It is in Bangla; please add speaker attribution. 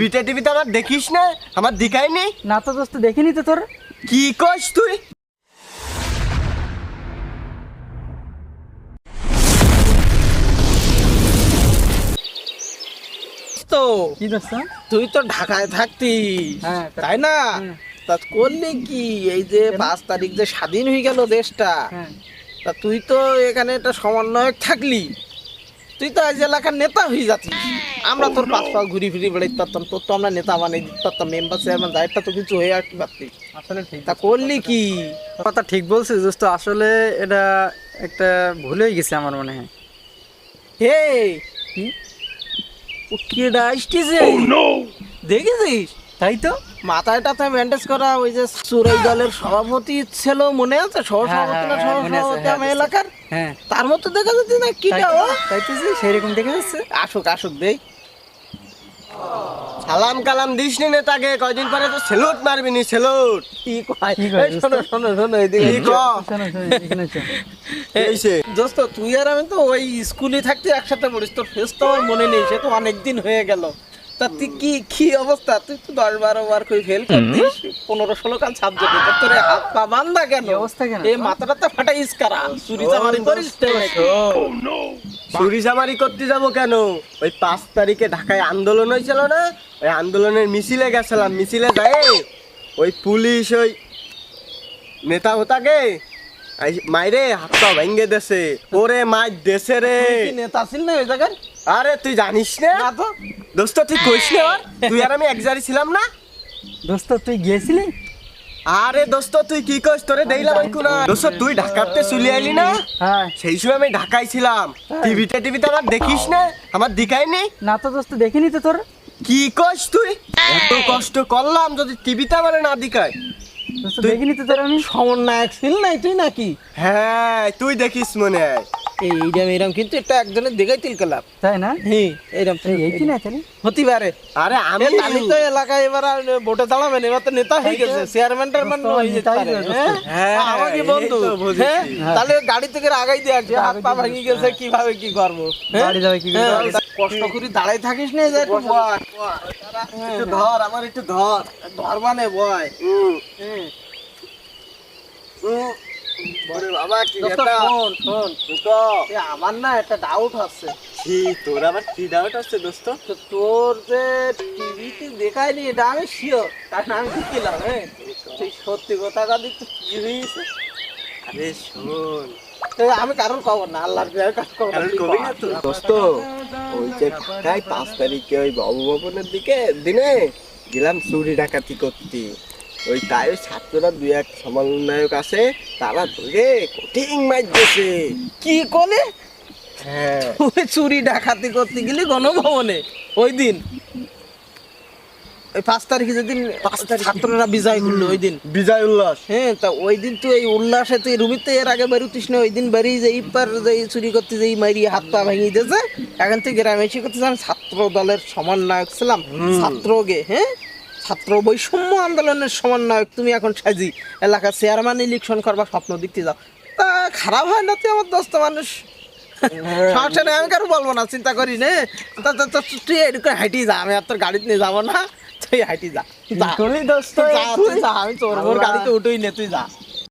Speaker 1: টিভিতে টিভিতে আমার দেখিস না? আমার নেই?
Speaker 2: না তো দোস্ত দেখিনি তো তোর।
Speaker 1: কি কস তুই?
Speaker 3: তো
Speaker 2: কি দোস্ত?
Speaker 3: তুই তো ঢাকায় থাকতি
Speaker 2: হ্যাঁ,
Speaker 3: তাই না? তা করলি কি? এই যে পাঁচ তারিখ যে স্বাধীন হয়ে গেল দেশটা
Speaker 2: হ্যাঁ।
Speaker 3: তা তুই তো এখানে একটা সমন্বয়ক থাকলি। তুই তো আজ এলাকার নেতা হয়ে যাচ্ছিস আমরা তোর পাঁচ পাঁচ ঘুরি ফিরি বেড়াইতে পারতাম তোর তো আমরা নেতা বানিয়ে দিতে পারতাম মেম্বার চেয়ারম্যান দায়িত্ব তো কিছু হয়ে আসতে পারতি
Speaker 2: আসলে ঠিক।
Speaker 3: তা করলি কি?
Speaker 2: কথা ঠিক বলছে দোস্ত আসলে এটা একটা ভুল হয়ে গেছে আমার মনে হয়।
Speaker 3: হে! ও কেডা আসতেছে? দেখেছিস?
Speaker 2: তাই তো?
Speaker 3: মাথায় টাথায় ব্যান্ডেজ করা ওই যে সুরাই দলের সভাপতি ছিল মনে আছে?
Speaker 2: হ্যাঁ,
Speaker 3: না
Speaker 2: হ্যাঁ, হ্যাঁ,
Speaker 3: আমার এলাকার? তার মতো দেখা যাচ্ছে না কি
Speaker 2: সেরকম দেখে যাচ্ছে।
Speaker 3: আসুক আসুক দেই।
Speaker 1: সালাম কালাম দিস নি নেতাকে কয়দিন পরে তো সেলুট মারবি নি সেলুট।
Speaker 3: কি কয়? এই শোনো শোনো শোনো এদিকে
Speaker 1: কি
Speaker 2: শোনো।
Speaker 1: এইছে
Speaker 3: দোস্ত তুই আর আমি তো ওই স্কুলে থাকতে একসাথে পড়িস তোর ফেস তো আমার মনে নেই সে তো অনেক দিন হয়ে গেল। তা তুই কি কি অবস্থা? তুই তো দশ বারো বার করে ফেল করতিস। পনেরো ষোলো কাল সাবজেক্ট তোর হাত পা বান্ধা কেন?
Speaker 2: অবস্থা কেন?
Speaker 3: এই মাথাটা তো ফাটাইস কারা চুরি চামারি করিস
Speaker 1: চুরি চামারি করতে যাব কেন? ওই পাঁচ তারিখে ঢাকায় আন্দোলন হয়েছিল না? ওই আন্দোলনের মিছিলে গেছিলাম। মিছিলে যায় ওই পুলিশ ওই নেতা হতাকে আই- মাইরে হাত পা ভেঙ্গে দেছে। ওরে মাই দেশে রে।
Speaker 3: নেতা ছিল না ওই জায়গায়?
Speaker 1: আরে তুই জানিস না?
Speaker 3: না তো।
Speaker 1: দোস্ত তুই কইস না? তুই আর আমি এক জারি ছিলাম না?
Speaker 2: দোস্ত তুই গিয়েছিলি?
Speaker 1: আরে দোস্ত তুই কি কইস? তোরে দেইলাম আমি কোনা। দোস্ত তুই ঢাকাতে চলে আইলি না?
Speaker 2: হ্যাঁ।
Speaker 1: সেই সময় আমি ঢাকায় ছিলাম। টিভিতে টিভিতে আমার দেখিস না? আমার
Speaker 2: না তো দোস্ত দেখিনি তো তোর।
Speaker 1: কি কস তুই? এত কষ্ট করলাম যদি টিভিতে আমার না দিকায়
Speaker 2: দোস্ত দেখিনি তো তোর আমি।
Speaker 3: সমন্বয়ক ছিল নাই তুই নাকি?
Speaker 1: হ্যাঁ তুই দেখিস মনে হয়।
Speaker 3: এই এইরাম এইরাম কিন্তু এটা একজনের দেখাই তিল কালাম
Speaker 2: তাই না?
Speaker 3: হ্যাঁ এইরাম।
Speaker 2: এই এই না? তাহলে
Speaker 3: হতে পারে।
Speaker 1: আরে আমি
Speaker 3: তাহলে তো এলাকায় এবার আর ভোটে দাঁড়াবেন এবার তো নেতা হয়ে গেছে চেয়ারম্যান টেয়ারম্যান হয়ে যেতে পারে। আমাকে বন্ধু হ্যাঁ?
Speaker 2: হ্যাঁ।
Speaker 3: তাহলে গাড়ি থেকে আগাই দিয়ে হাত পা ভেঙে গেছে কীভাবে কি করব?
Speaker 2: যাবে কি
Speaker 3: কষ্ট করে দাঁড়াই থাকিস না যে একটু
Speaker 1: ধর আমার একটু ধর।
Speaker 3: ধর মানে বয়।
Speaker 1: উম,
Speaker 3: হুম।
Speaker 1: উম। ওরে বাবা কি ব্যাটা
Speaker 3: শোন শোন।
Speaker 1: তো
Speaker 3: আমার না একটা ডাউট আছে।
Speaker 1: কি তোর আবার কি ডাউট আছে দোস্ত?
Speaker 3: তো তোর যে টিভিতে দেখায়নি এটা আমি শিওর কারণ আমি দেখিলাম হ্যাঁ? সেই সত্যি কথা কাদি তো কি হয়েছে?
Speaker 1: আরে শোন।
Speaker 3: তো আমি কারোর খবর না আল্লাহর কাজ করব
Speaker 1: দোস্ত ওই যে ঢাকায় পাঁচ তারিখে ওই বাবু ভবনের দিকে দিনে গেলাম চুরি ডাকাতি করতে। ওই তাই ওই ছাত্ররা দুই এক সমন্বয়ক আছে তারা ধরে কঠিন দিয়েছে
Speaker 3: কি
Speaker 1: হ্যাঁ।
Speaker 3: ওই চুরি ডাকাতি করতে গেলি গণভবনে ওই দিন। ওই পাঁচ তারিখে যেদিন ছাত্ররা বিজয় করল ওই দিন।
Speaker 1: বিজয় উল্লাস
Speaker 3: হ্যাঁ তা ওই দিন তুই এই উল্লাসে তুই রুমিতে এর আগে বেরোতিস না ওই দিন বেরিয়ে যে ইপার যে চুরি করতে যে মারি হাত পা ভেঙে দিয়েছে এখন তুই গ্রামে এসে করতে আমি ছাত্র দলের সমন্বয়ক ছিলাম ছাত্রগে হ্যাঁ? ছাত্র বৈষম্য আন্দোলনের সমন্বয়ক তুমি এখন সাজি এলাকার চেয়ারম্যান ইলেকশন করবার স্বপ্ন দেখতে যাও। তা খারাপ হয় না তুই আমার দোস্ত মানুষ? সমস্যা নেই আমি কারও বলব না চিন্তা করি নে। তা তুই এরকম হাইটি যা আমি আর তোর গাড়িতে নিয়ে যাব না। তুই হাইটি যা।
Speaker 1: তুই দোস্ত?
Speaker 3: যা তুই যা আমি তোর গাড়িতে উঠোই নে তুই যা।